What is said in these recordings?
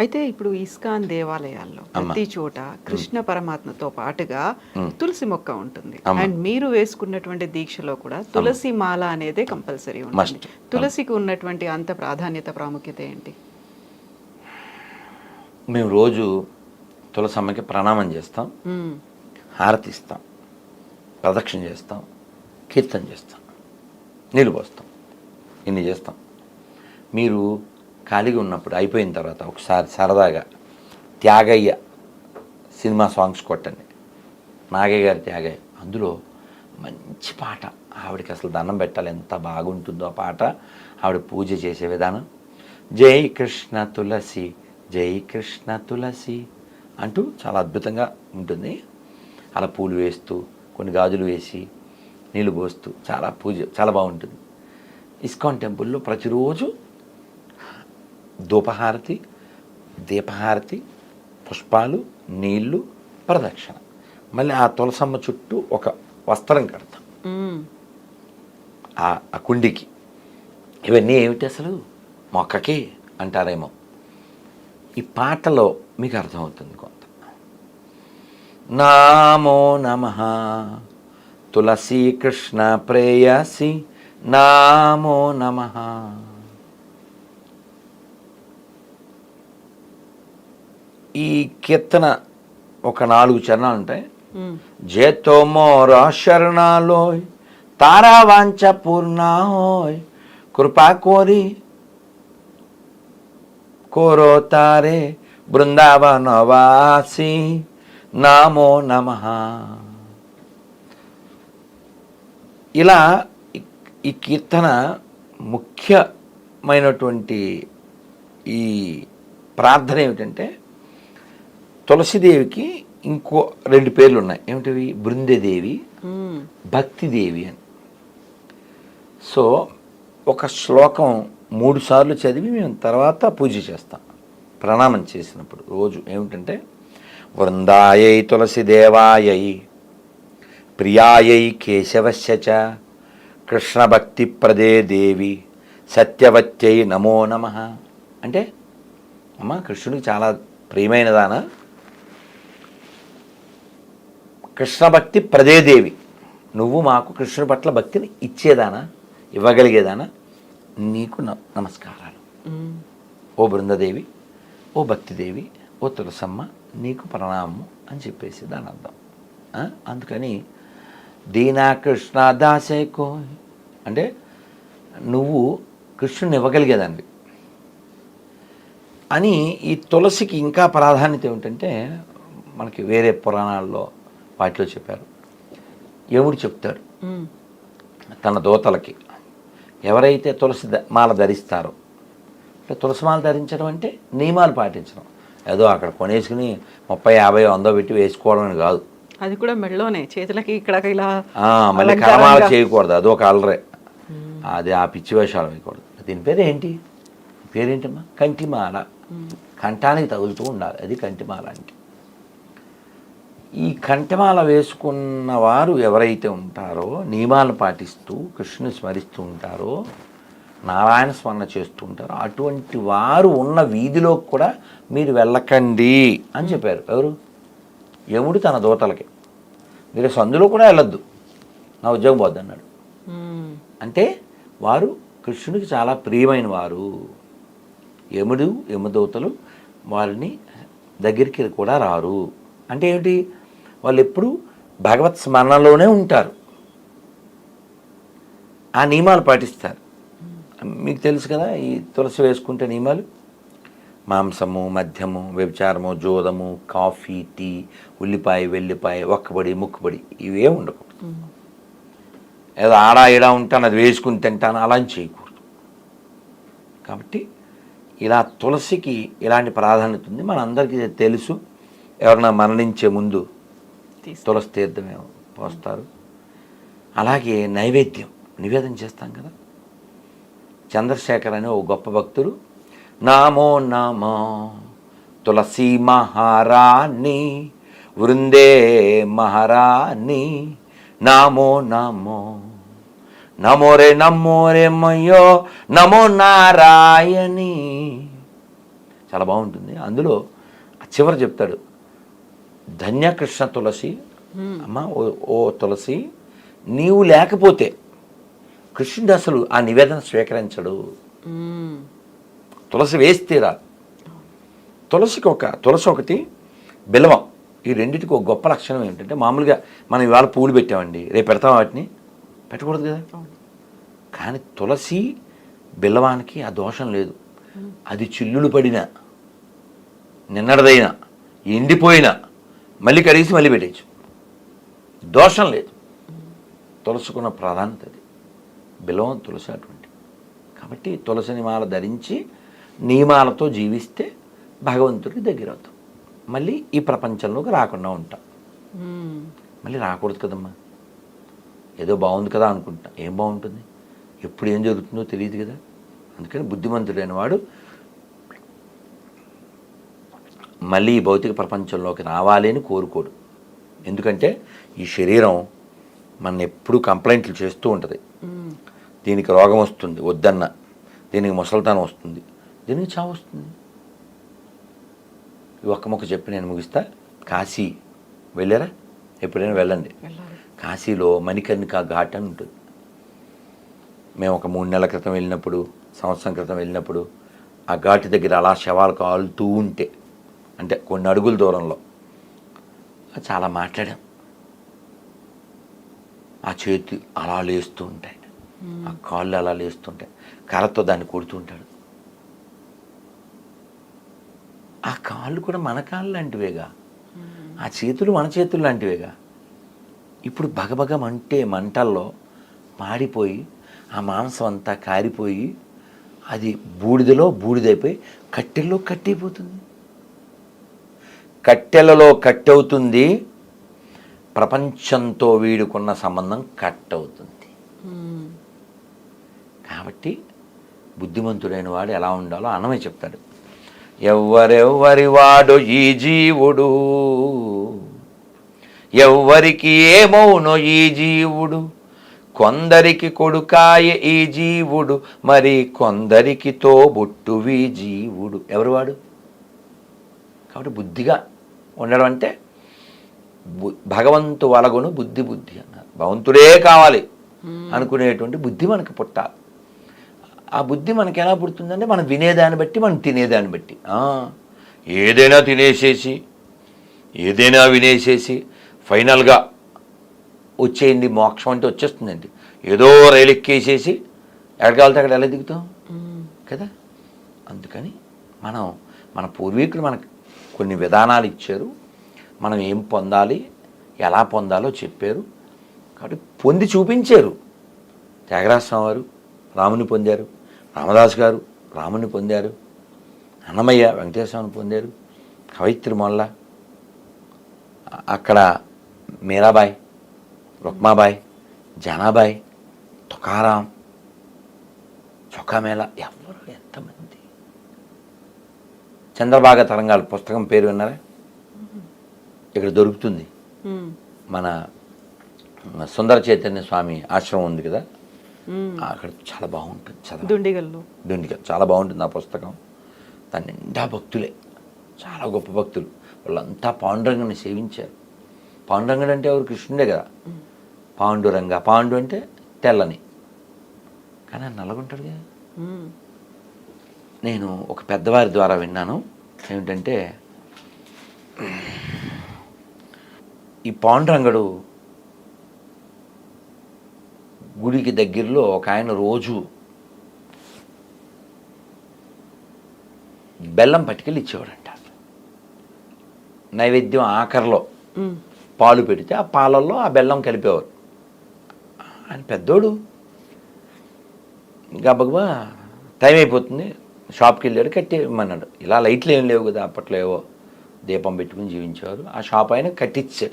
అయితే ఇప్పుడు ఇస్కాన్ దేవాలయాల్లో ప్రతి చోట కృష్ణ పరమాత్మతో పాటుగా తులసి మొక్క ఉంటుంది. అండ్ మీరు వేసుకున్నటువంటి దీక్షలో కూడా తులసి మాల అనేదే కంపల్సరీ ఉంటుంది. తులసికి ఉన్నటువంటి అంత ప్రాధాన్యత ప్రాముఖ్యత ఏంటి? మేము రోజు తులసమ్మకి ప్రణామం చేస్తాం. మ్మ్. హారతి ఇస్తాం. ప్రదక్షిణ చేస్తాం. కీర్తన చేస్తాం. నీళ్ళు పోస్తాం. ఇన్ని చేస్తాం. మీరు ఖాళీగా ఉన్నప్పుడు అయిపోయిన తర్వాత ఒకసారి సరదాగా త్యాగయ్య సినిమా సాంగ్స్ కొట్టండి. నాగయ్య గారి త్యాగయ్య. అందులో మంచి పాట. ఆవిడకి అసలు దండం పెట్టాలి. ఎంత బాగుంటుందో ఆ పాట. ఆవిడ పూజ చేసే విధానం. జై కృష్ణ తులసి జై కృష్ణ తులసి అంటూ చాలా అద్భుతంగా ఉంటుంది. అలా పూలు వేస్తూ కొన్ని గాజులు వేసి నీళ్ళు పోస్తూ చాలా పూజ చాలా బాగుంటుంది. ఇస్కాన్ టెంపుల్లో ప్రతిరోజు ధూపహారతి దీపహారతి పుష్పాలు నీళ్ళు ప్రదక్షిణ. మళ్ళీ ఆ తులసమ్మ చుట్టూ ఒక వస్త్రం కడతాం. ఆ కుండికి. ఇవన్నీ ఏమిటి అసలు? మొక్కకి అంటారేమో. ఈ పాటలో మీకు అర్థమవుతుంది కొంత. నామో నమ. తులసీ కృష్ణ ప్రేయసి. నామో నమ. ఈ కీర్తన ఒక నాలుగు చరణాలు ఉంటాయి మ్మ్. జేతో మోరా శరణాలోయ్ తారా వాంచ పూర్ణా హోయ్ కృపా కోరి కోరో తారే బృందావనవాసి నామో నమ ఇలా ఈ కీర్తన ముఖ్యమైనటువంటి ఈ ప్రార్థన ఏమిటంటే తులసిదేవికి ఇంకో రెండు పేర్లు ఉన్నాయి ఏమిటివి? బృందదేవి. భక్తిదేవి అని. సో ఒక శ్లోకం మూడు సార్లు చదివి మేము తర్వాత పూజ చేస్తాం. ప్రణామం చేసినప్పుడు రోజు ఏమిటంటే వృందాయై తులసి దేవాయై ప్రియాయై కేశవస్య చ కృష్ణభక్తి ప్రదే దేవి సత్యవత్యై నమో నమ. అంటే అమ్మ కృష్ణుడికి చాలా ప్రియమైనదానా కృష్ణభక్తి ప్రదేదేవి నువ్వు మాకు కృష్ణుడి పట్ల భక్తిని ఇచ్చేదానా? ఇవ్వగలిగేదానా? నీకు న- నమస్కారాలు. ఓ బృందదేవి ఓ భక్తిదేవి ఓ తులసమ్మ నీకు ప్రణామము అని చెప్పేసి దాని అర్థం? అందుకని దీనా కృష్ణ దాసేకో అంటే నువ్వు కృష్ణుని ఇవ్వగలిగేదానివి. అని ఈ తులసికి ఇంకా ప్రాధాన్యత ఏమిటంటే మనకి వేరే పురాణాల్లో వాటిలో చెప్పారు. చెప్తాడు మ్మ్. తన దోతలకి. ఎవరైతే తులసి మాల ధరిస్తారో. అంటే తులసి మాల ధరించడం అంటే నియమాలు పాటించడం. ఏదో అక్కడ కొనేసుకుని ముప్పై యాభై వందో పెట్టి వేసుకోవడం అని కాదు. అది కూడా మెడలోనే. చేతులకి ఇక్కడ ఇలా మళ్ళీ. కరమాల చేయకూడదు. అదొక అలరే అది ఆ పిచ్చి వేషాలు వేయకూడదు. దీని పేరు ఏంటి పేరేంటమ్మా? కంటిమాల. కంఠానికి తగులుతూ ఉండాలి. అది కంటిమాల అంటే. ఈ కంఠమాల వేసుకున్న వారు ఎవరైతే ఉంటారో నియమాలను పాటిస్తూ కృష్ణుని స్మరిస్తూ ఉంటారో నారాయణ స్మరణ చేస్తూ ఉంటారో అటువంటి వారు ఉన్న వీధిలో కూడా మీరు వెళ్ళకండి అని చెప్పారు. ఎవరు? యముడు తన దూతలకి? మీరు సందులో కూడా వెళ్ళొద్దు. నా ఉద్యోగం పోద్ది అన్నాడు. మ్మ్. అంటే వారు కృష్ణుడికి చాలా ప్రియమైన వారు. యముడు యమదూతలు వారిని దగ్గరికి కూడా రారు. అంటే ఏమిటి? వాళ్ళు ఎప్పుడు భగవత్ స్మరణలోనే ఉంటారు. ఆ నియమాలు పాటిస్తారు. మీకు తెలుసు కదా ఈ తులసి వేసుకుంటే నియమాలు? మాంసము మద్యము వ్యభిచారము జోదము కాఫీ టీ ఉల్లిపాయ వెల్లిపాయ ఒక్కబడి ముక్కుబడి ఇవే ఉండకూడదు. ఏదో ఆడా ఈడా ఉంటాను అది వేసుకుని తింటాను అలా చేయకూడదు. కాబట్టి ఇలా తులసికి ఇలాంటి ప్రాధాన్యత ఉంది. మనందరికీ తెలుసు. ఎవరైనా మరణించే ముందు తులసి పోస్తారు. అలాగే నైవేద్యం నివేదన చేస్తాం కదా. చంద్రశేఖర్ అనే ఓ గొప్ప భక్తుడు నామో నమో తులసి మహారాణి వృందే మహారాణి నామో నమో నమో రే నమో రే మయ్యో నమో నారాయణి. చాలా బాగుంటుంది. అందులో చివర చెప్తాడు ధన్యకృష్ణ తులసి అమ్మ ఓ ఓ తులసి నీవు లేకపోతే కృష్ణుడు అసలు ఆ నివేదన స్వీకరించడు. తులసి వేస్తేరా తులసికి ఒక తులసి ఒకటి బిలవం. ఈ రెండింటికి ఒక గొప్ప లక్షణం ఏంటంటే మామూలుగా మనం ఇవాళ పూలు పెట్టామండి రేపు పెడతాం వాటిని? పెట్టకూడదు కదా? కానీ తులసి బిలవానికి ఆ దోషం లేదు. అది చిల్లులు పడిన నిన్నడదైనా ఎండిపోయినా మళ్ళీ కడిగేసి మళ్ళీ పెట్టేయచ్చు. దోషం లేదు. తులసుకున్న ప్రాధాన్యత అది. బిలవం తులసి అటువంటి. కాబట్టి తులసిని మాల ధరించి నియమాలతో జీవిస్తే భగవంతుడికి దగ్గర అవుతాం మళ్ళీ ఈ ప్రపంచంలోకి రాకుండా ఉంటాం. మళ్ళీ రాకూడదు కదమ్మా. ఏదో బాగుంది కదా అనుకుంటా ఏం బాగుంటుంది? ఎప్పుడు ఏం జరుగుతుందో తెలియదు కదా. అందుకని బుద్ధిమంతుడైన వాడు మళ్ళీ ఈ భౌతిక ప్రపంచంలోకి రావాలి అని కోరుకోడు. ఎందుకంటే ఈ శరీరం మన ఎప్పుడు కంప్లైంట్లు చేస్తూ ఉంటుంది. దీనికి రోగం వస్తుంది వద్దన్న. దీనికి ముసలితనం వస్తుంది దీనికి చావు వస్తుంది. ఈ ఒక్క మొక్క చెప్పి నేను ముగిస్తా. కాశీ వెళ్ళారా? ఎప్పుడైనా వెళ్ళండి. కాశీలో మణికర్ణిక ఘాట్ అని ఉంటుంది. మేము ఒక మూడు నెలల క్రితం వెళ్ళినప్పుడు సంవత్సరం క్రితం వెళ్ళినప్పుడు ఆ ఘాటి దగ్గర అలా శవాలు కాలుతూ ఉంటే అంటే కొన్ని అడుగుల దూరంలో. చాలా మాట్లాడాం. ఆ చేతి అలా లేస్తూ ఉంటాయి. ఆ కాళ్ళు అలా లేస్తుంటాయి కర్రతో దాన్ని కొడుతూ ఉంటాడు. ఆ కాళ్ళు కూడా మన కాళ్ళు లాంటివేగా. ఆ చేతులు మన చేతులు లాంటివేగా. ఇప్పుడు భగభగ మంటే మంటల్లో మాడిపోయి ఆ మాంసం అంతా కారిపోయి అది బూడిదలో బూడిదైపోయి కట్టెల్లో కట్టయిపోతుంది కట్టెలలో కట్టవుతుంది. ప్రపంచంతో వీడుకున్న సంబంధం కట్ అవుతుంది మ్మ్. కాబట్టి బుద్ధిమంతుడైన వాడు ఎలా ఉండాలో అన్నమే చెప్తాడు. ఎవ్వరెవ్వరి వాడు ఈ జీవుడు? ఎవ్వరికి ఏమౌనో ఈ జీవుడు? కొందరికి కొడుకాయ ఈ జీవుడు మరి కొందరికి తోబుట్టువి జీవుడు. ఎవరు వాడు? కాబట్టి బుద్ధిగా ఉండడం అంటే భగవంతు వలగును బుద్ధి బుద్ధి అన్నారు. భగవంతుడే కావాలి అనుకునేటువంటి బుద్ధి మనకు పుట్టాలి. ఆ బుద్ధి మనకి ఎలా పుడుతుందంటే మనం వినేదాన్ని బట్టి మనం తినేదాన్ని బట్టి. ఏదైనా తినేసేసి ఏదైనా వినేసేసి ఫైనల్గా వచ్చేయండి మోక్షం అంటే వచ్చేస్తుందండి. ఏదో రైలు ఎక్కేసేసి ఎక్కడికి వెళ్తే అక్కడ ఎలా దిగుతాం. కదా? అందుకని మనం మన పూర్వీకులు మనకు కొన్ని విధానాలు ఇచ్చారు. మనం ఏం పొందాలి ఎలా పొందాలో చెప్పారు. కాబట్టి పొంది చూపించారు. త్యాగరాజస్వామి వారు రాముని పొందారు. రామదాస్ గారు రాముని పొందారు. అన్నమయ్య వెంకటేశ్వరని పొందారు. కవయిత్రి మొల్ల అక్కడ మీరాబాయ్ రుక్మాబాయ్ జనాబాయ్ తుకారాం చొక్కామేళ ఎవరు ఎంతమంది చంద్రబాగ తరంగాలు పుస్తకం పేరు విన్నారా? ఇక్కడ దొరుకుతుంది. మన సుందర చైతన్య స్వామి ఆశ్రమం ఉంది కదా. అక్కడ చాలా బాగుంటుంది చదవ. దుండిగల్లో. దుండిగా చాలా బాగుంటుంది ఆ పుస్తకం. దాని నిండా భక్తులే. చాలా గొప్ప భక్తులు. వాళ్ళంతా పాండురంగని సేవించారు. పాండురంగడు అంటే ఎవరు? కృష్ణుడే కదా. పాండురంగ పాండు అంటే తెల్లని. కానీ ఆయన నల్లగుంటాడు కదా. నేను ఒక పెద్దవారి ద్వారా విన్నాను. ఏమిటంటే ఈ పాండురంగడు గుడికి దగ్గరలో ఒక ఆయన రోజు బెల్లం పట్టుకెళ్ళి ఇచ్చేవాడంట. నైవేద్యం ఆఖరిలో. పాలు పెడితే ఆ పాలల్లో ఆ బెల్లం కలిపేవారు. ఆయన పెద్దోడు. గబగబా టైం అయిపోతుంది. షాప్కి వెళ్ళాడు కట్టేయమన్నాడు ఇలా లైట్లు ఏం లేవు కదా అప్పట్లో ఏవో. దీపం పెట్టుకుని జీవించేవారు. ఆ షాప్ ఆయన కట్టించాడు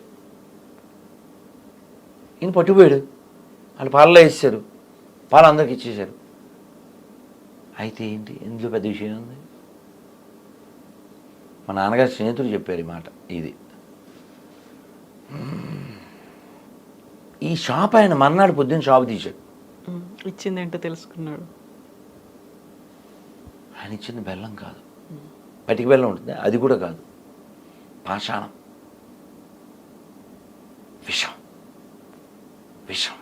ఈయన పట్టుపోయాడు వాళ్ళు పాలలో వేసారు పాలు అందరికి ఇచ్చేశారు. అయితే ఏంటి? ఇందులో పెద్ద విషయం ఉంది? మా నాన్నగారు స్నేహితులు చెప్పారు ఈ మాట ఇది. ఈ షాప్ ఆయన మర్నాడు పొద్దున్న షాప్ తీశాడు. మ్మ్. ఇచ్చిందేంటో తెలుసుకున్నాడు. ఆయన చిన్న బెల్లం కాదు. పటిక బెల్లం ఉంటుంది అది కూడా కాదు. పాషాణం. విషం. విషం.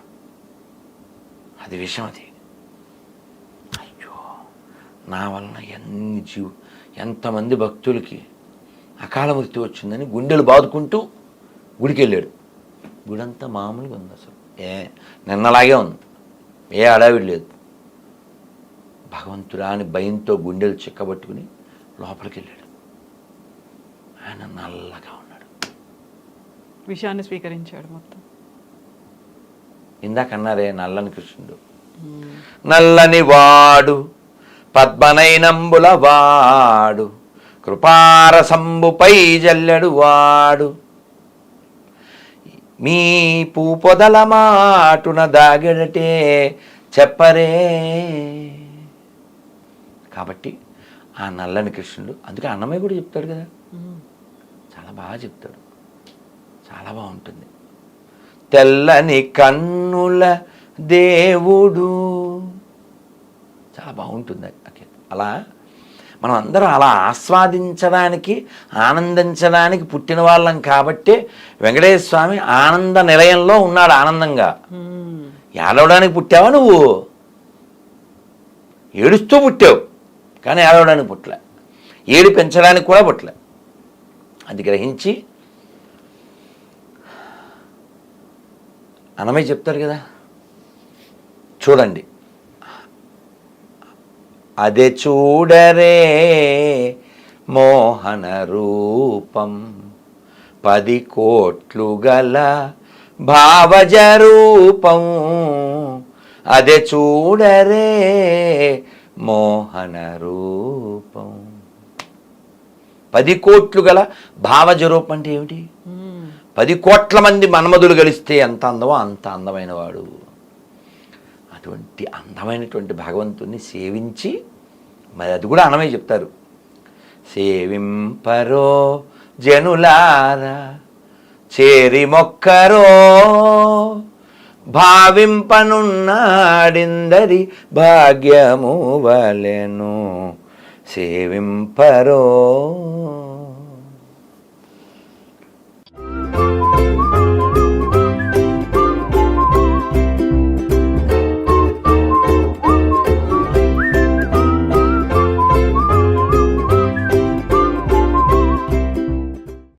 అది విషం అది. అయ్యో నా వలన ఎన్ని జీవు ఎంతమంది భక్తులకి అకాల మృతి వచ్చిందని గుండెలు బాదుకుంటూ గుడికి వెళ్ళాడు గుడంతా మామూలుగా ఉంది అసలు. ఏ నిన్నలాగే ఉంది. ఏ అడావిడి లేదు. భగవంతుడా అని భయంతో గుండెలు చిక్కబట్టుకుని లోపలికి వెళ్ళాడు ఆయన నల్లగా ఉన్నాడు. విషయాన్ని స్వీకరించాడు మొత్తం. ఇందాక అన్నారే నల్లని కృష్ణుడు. నల్లని వాడు పద్మనైనంబుల వాడు కృపారసంబుపై జల్లెడు వాడు. మీ పూపొదల మాటున దాగెడటే చెప్పరే. కాబట్టి ఆ నల్లని కృష్ణుడు అందుకే అన్నమయ్య కూడా చెప్తాడు కదా. చాలా బాగా చెప్తాడు. చాలా బాగుంటుంది. తెల్లని కన్నుల దేవుడు. చాలా బాగుంటుంది అకే అలా మనం అందరం అలా ఆస్వాదించడానికి ఆనందించడానికి పుట్టిన వాళ్ళం కాబట్టి వెంకటేశ్వర స్వామి ఆనంద నిలయంలో ఉన్నాడు ఆనందంగా. ఏడవడానికి పుట్టావా నువ్వు? ఏడుస్తూ పుట్టావు. కానీ ఏడవడానికి పుట్టలే. ఏడు పెంచడానికి కూడా పుట్టలే. అది గ్రహించి అన్నమయ్య చెప్తారు కదా చూడండి. అదే చూడరే మోహన రూపం పది కోట్లు గల భావజ రూపం. అదే చూడరే మోహన రూపం పది కోట్లు గల భావజ రూపం అంటే ఏమిటి. పది కోట్ల మంది మన్మధులు గలిస్తే ఎంత అందమో అంత అందమైన వాడు అటువంటి అందమైనటువంటి భగవంతుణ్ణి సేవించి మరి అది కూడా అనమే చెప్తారు. సేవింపరో జనులారా చేరి మొక్కరో భావింపనున్నాడిందరి భాగ్యము వలెను సేవింపరో.